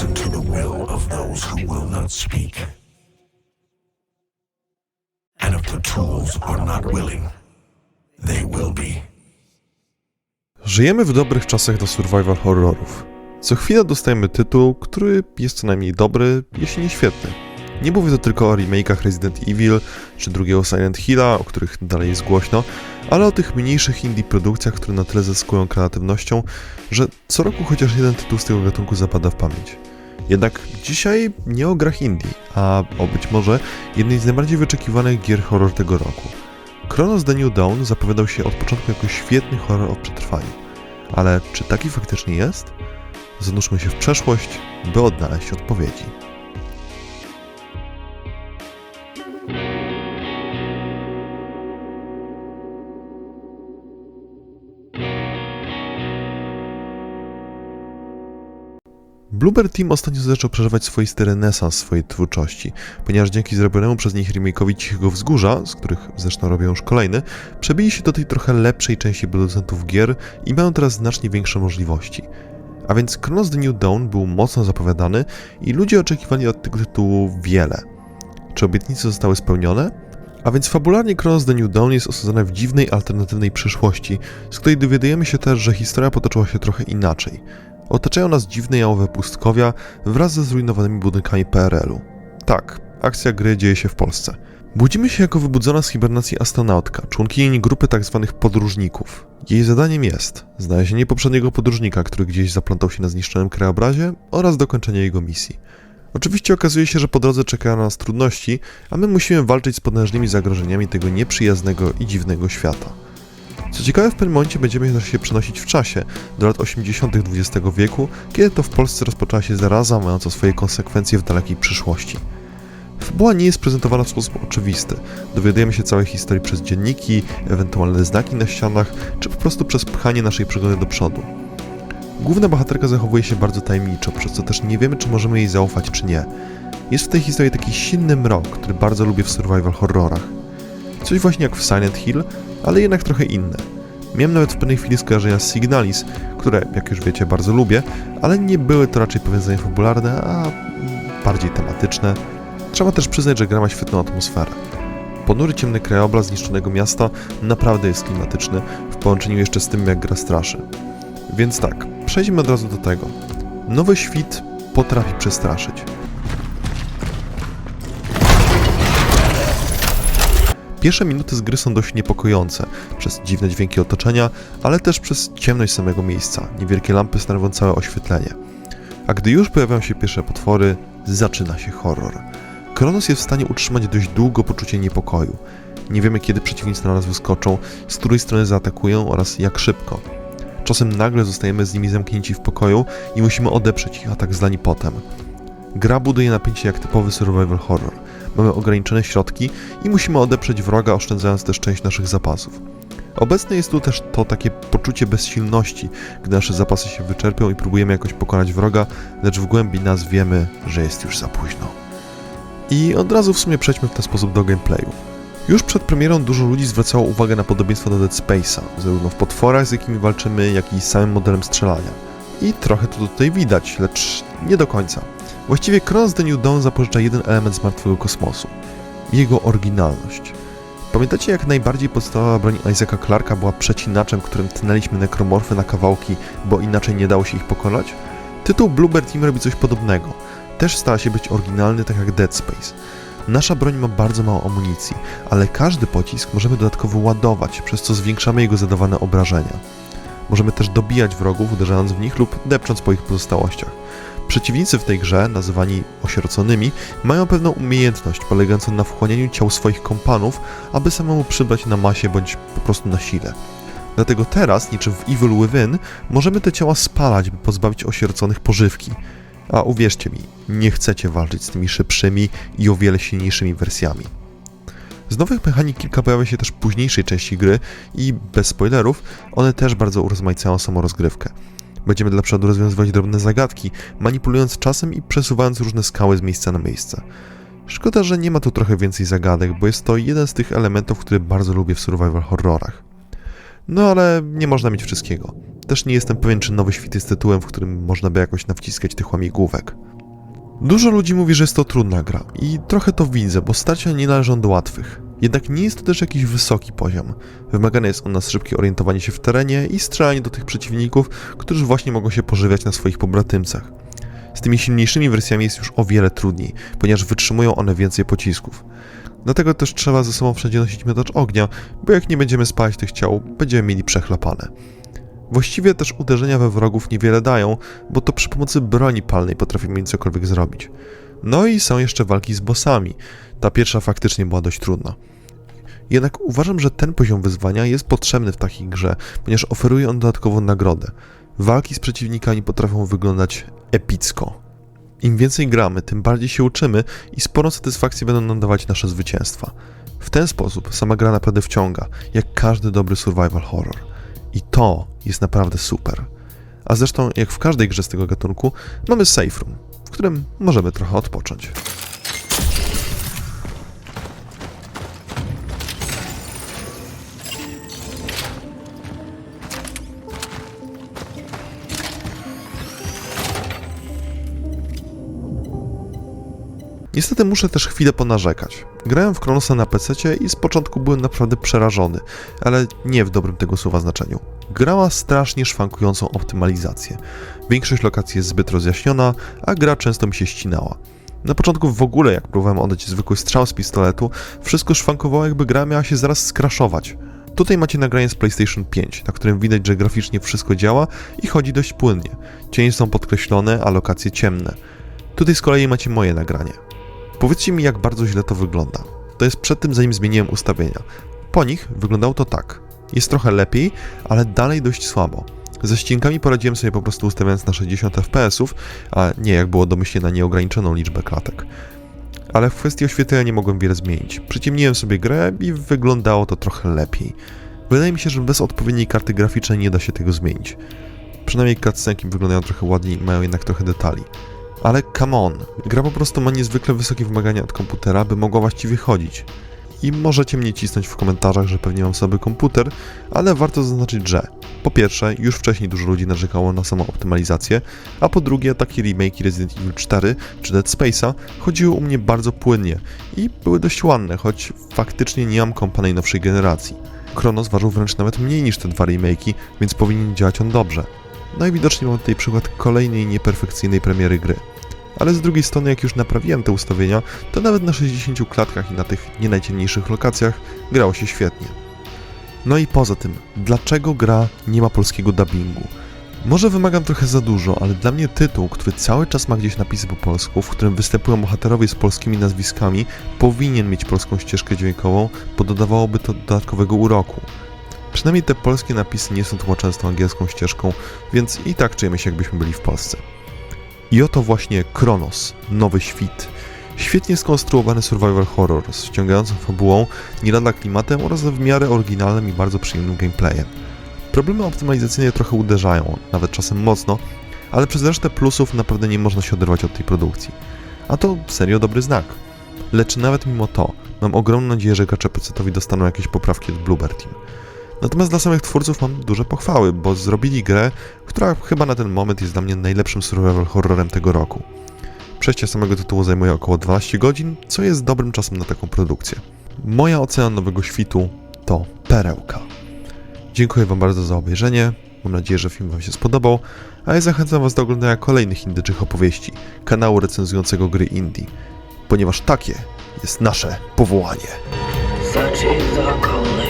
listen to the will of those who will not speak. And if the tools are not willing, they will be. Żyjemy w dobrych czasach do survival horrorów. Co chwila dostajemy tytuł, który jest co najmniej dobry, jeśli nie świetny. Nie mówię to tylko o remake'ach Resident Evil czy drugiego Silent Hilla, o których dalej jest głośno, ale o tych mniejszych indie produkcjach, które na tyle zyskują kreatywnością, że co roku chociaż jeden tytuł z tego gatunku zapada w pamięć. Jednak dzisiaj nie o grach indie, a o być może jednej z najbardziej wyczekiwanych gier horror tego roku. Chronos The New Dawn zapowiadał się od początku jako świetny horror o przetrwaniu. Ale czy taki faktycznie jest? Zanurzmy się w przeszłość, by odnaleźć odpowiedzi. Bluebird Team ostatnio zaczął przeżywać swoisty renesans swojej twórczości, ponieważ dzięki zrobionemu przez nich remake'owi Cichego Wzgórza, z których zresztą robią już kolejny, przebili się do tej trochę lepszej części producentów gier i mają teraz znacznie większe możliwości. A więc Chronos The New Dawn był mocno zapowiadany i ludzie oczekiwali od tego tytułu wiele. Czy obietnice zostały spełnione? A więc fabularnie Chronos The New Dawn jest osadzona w dziwnej, alternatywnej przyszłości, z której dowiadujemy się też, że historia potoczyła się trochę inaczej. Otaczają nas dziwne jałowe pustkowia wraz ze zrujnowanymi budynkami PRL-u. Tak, akcja gry dzieje się w Polsce. Budzimy się jako wybudzona z hibernacji astronautka, członkini grupy tzw. podróżników. Jej zadaniem jest znalezienie poprzedniego podróżnika, który gdzieś zaplątał się na zniszczonym krajobrazie oraz dokończenie jego misji. Oczywiście okazuje się, że po drodze czekają na nas trudności, a my musimy walczyć z potężnymi zagrożeniami tego nieprzyjaznego i dziwnego świata. Co ciekawe, w pewnym momencie będziemy się przenosić w czasie, do lat 80. XX wieku, kiedy to w Polsce rozpoczęła się zaraza mająca swoje konsekwencje w dalekiej przyszłości. Fabuła nie jest prezentowana w sposób oczywisty. Dowiadujemy się całej historii przez dzienniki, ewentualne znaki na ścianach, czy po prostu przez pchanie naszej przygody do przodu. Główna bohaterka zachowuje się bardzo tajemniczo, przez co też nie wiemy, czy możemy jej zaufać, czy nie. Jest w tej historii taki silny mrok, który bardzo lubię w survival horrorach. Coś właśnie jak w Silent Hill, ale jednak trochę inne. Miałem nawet w pewnej chwili skojarzenia z Signalis, które, jak już wiecie, bardzo lubię, ale nie były to raczej powiązania fabularne, a bardziej tematyczne. Trzeba też przyznać, że gra ma świetną atmosferę. Ponury ciemny krajobraz zniszczonego miasta naprawdę jest klimatyczny, w połączeniu jeszcze z tym, jak gra straszy. Więc tak, przejdźmy od razu do tego. Nowy świt potrafi przestraszyć. Pierwsze minuty z gry są dość niepokojące, przez dziwne dźwięki otoczenia, ale też przez ciemność samego miejsca. Niewielkie lampy stanowią całe oświetlenie. A gdy już pojawiają się pierwsze potwory, zaczyna się horror. Kronos jest w stanie utrzymać dość długo poczucie niepokoju. Nie wiemy, kiedy przeciwnicy na nas wyskoczą, z której strony zaatakują oraz jak szybko. Czasem nagle zostajemy z nimi zamknięci w pokoju i musimy odeprzeć ich atak zdani potem. Gra buduje napięcie jak typowy survival horror. Mamy ograniczone środki i musimy odeprzeć wroga, oszczędzając też część naszych zapasów. Obecne jest tu też to takie poczucie bezsilności, gdy nasze zapasy się wyczerpią i próbujemy jakoś pokonać wroga, lecz w głębi nas wiemy, że jest już za późno. I od razu w sumie przejdźmy w ten sposób do gameplayu. Już przed premierą dużo ludzi zwracało uwagę na podobieństwo do Dead Space'a, zarówno w potworach, z jakimi walczymy, jak i samym modelem strzelania. I trochę to tutaj widać, lecz nie do końca. Właściwie Cross The New Dawn zapożycza jeden element z martwego kosmosu. Jego oryginalność. Pamiętacie jak najbardziej podstawowa broń Isaaca Clarka była przecinaczem, którym tnęliśmy nekromorfy na kawałki, bo inaczej nie dało się ich pokonać? Tytuł Bluebird Team robi coś podobnego. Też stara się być oryginalny, tak jak Dead Space. Nasza broń ma bardzo mało amunicji, ale każdy pocisk możemy dodatkowo ładować, przez co zwiększamy jego zadawane obrażenia. Możemy też dobijać wrogów, uderzając w nich lub depcząc po ich pozostałościach. Przeciwnicy w tej grze, nazywani osieroconymi, mają pewną umiejętność polegającą na wchłanianiu ciał swoich kompanów, aby samemu przybrać na masie bądź po prostu na sile. Dlatego teraz, niczym w Evil Within, możemy te ciała spalać, by pozbawić osieroconych pożywki. A uwierzcie mi, nie chcecie walczyć z tymi szybszymi i o wiele silniejszymi wersjami. Z nowych mechanik kilka pojawia się też w późniejszej części gry i bez spoilerów, one też bardzo urozmaicają samą rozgrywkę. Będziemy dla przodu rozwiązywać drobne zagadki, manipulując czasem i przesuwając różne skały z miejsca na miejsce. Szkoda, że nie ma tu trochę więcej zagadek, bo jest to jeden z tych elementów, które bardzo lubię w survival horrorach. No ale nie można mieć wszystkiego. Też nie jestem pewien, czy nowy świt jest tytułem, w którym można by jakoś nawciskać tych łamigłówek. Dużo ludzi mówi, że jest to trudna gra i trochę to widzę, bo starcia nie należą do łatwych. Jednak nie jest to też jakiś wysoki poziom. Wymagane jest od nas szybkie orientowanie się w terenie i strzelanie do tych przeciwników, którzy właśnie mogą się pożywiać na swoich pobratymcach. Z tymi silniejszymi wersjami jest już o wiele trudniej, ponieważ wytrzymują one więcej pocisków. Dlatego też trzeba ze sobą wszędzie nosić miotacz ognia, bo jak nie będziemy spalać tych ciał, będziemy mieli przechlapane. Właściwie też uderzenia we wrogów niewiele dają, bo to przy pomocy broni palnej potrafimy im cokolwiek zrobić. No i są jeszcze walki z bossami. Ta pierwsza faktycznie była dość trudna. Jednak uważam, że ten poziom wyzwania jest potrzebny w takiej grze, ponieważ oferuje on dodatkową nagrodę. Walki z przeciwnikami potrafią wyglądać epicko. Im więcej gramy, tym bardziej się uczymy i sporą satysfakcję będą nam dawać nasze zwycięstwa. W ten sposób sama gra naprawdę wciąga, jak każdy dobry survival horror. I to jest naprawdę super. A zresztą, jak w każdej grze z tego gatunku, mamy safe room, w którym możemy trochę odpocząć. Niestety muszę też chwilę ponarzekać. Grałem w Kronosa na PC i z początku byłem naprawdę przerażony, ale nie w dobrym tego słowa znaczeniu. Gra ma strasznie szwankującą optymalizację. Większość lokacji jest zbyt rozjaśniona, a gra często mi się ścinała. Na początku w ogóle, jak próbowałem oddać zwykły strzał z pistoletu, wszystko szwankowało, jakby gra miała się zaraz skraszować. Tutaj macie nagranie z PlayStation 5, na którym widać, że graficznie wszystko działa i chodzi dość płynnie. Cienie są podkreślone, a lokacje ciemne. Tutaj z kolei macie moje nagranie. Powiedzcie mi, jak bardzo źle to wygląda. To jest przed tym, zanim zmieniłem ustawienia. Po nich wyglądało to tak. Jest trochę lepiej, ale dalej dość słabo. Ze ścinkami poradziłem sobie po prostu ustawiając na 60 fps, a nie jak było domyślnie na nieograniczoną liczbę klatek. Ale w kwestii oświetlenia nie mogłem wiele zmienić. Przyciemniłem sobie grę i wyglądało to trochę lepiej. Wydaje mi się, że bez odpowiedniej karty graficznej nie da się tego zmienić. Przynajmniej cutscenki wyglądają trochę ładniej mają jednak trochę detali. Ale come on, gra po prostu ma niezwykle wysokie wymagania od komputera, by mogła właściwie chodzić. I możecie mnie cisnąć w komentarzach, że pewnie mam sobie komputer, ale warto zaznaczyć, że po pierwsze, już wcześniej dużo ludzi narzekało na samą optymalizację, a po drugie, takie remake Resident Evil 4 czy Dead Space'a chodziły u mnie bardzo płynnie i były dość ładne, choć faktycznie nie mam kompa najnowszej generacji. Kronos ważył wręcz nawet mniej niż te dwa remake'i, więc powinien działać on dobrze. No i widocznie mamy tutaj przykład kolejnej nieperfekcyjnej premiery gry. Ale z drugiej strony, jak już naprawiłem te ustawienia, to nawet na 60 klatkach i na tych nie najciemniejszych lokacjach grało się świetnie. No i poza tym, dlaczego gra nie ma polskiego dubbingu? Może wymagam trochę za dużo, ale dla mnie tytuł, który cały czas ma gdzieś napisy po polsku, w którym występują bohaterowie z polskimi nazwiskami, powinien mieć polską ścieżkę dźwiękową, bo dodawałoby to dodatkowego uroku. Przynajmniej te polskie napisy nie są tłumaczone z tą angielską ścieżką, więc i tak czujemy się jakbyśmy byli w Polsce. I oto właśnie Kronos, Nowy Świt. Świetnie skonstruowany survival horror z wciągającą fabułą, nie lada klimatem oraz w miarę oryginalnym i bardzo przyjemnym gameplayem. Problemy optymalizacyjne trochę uderzają, nawet czasem mocno, ale przez resztę plusów naprawdę nie można się oderwać od tej produkcji. A to serio dobry znak. Lecz nawet mimo to, mam ogromną nadzieję, że gracze PC-towi dostaną jakieś poprawki od Bluebird Team. Natomiast dla samych twórców mam duże pochwały, bo zrobili grę, która chyba na ten moment jest dla mnie najlepszym survival horrorem tego roku. Przejście samego tytułu zajmuje około 12 godzin, co jest dobrym czasem na taką produkcję. Moja ocena nowego świtu to perełka. Dziękuję Wam bardzo za obejrzenie. Mam nadzieję, że film Wam się spodobał, a ja zachęcam Was do oglądania kolejnych indyczych opowieści kanału recenzującego gry indie, ponieważ takie jest nasze powołanie. Such.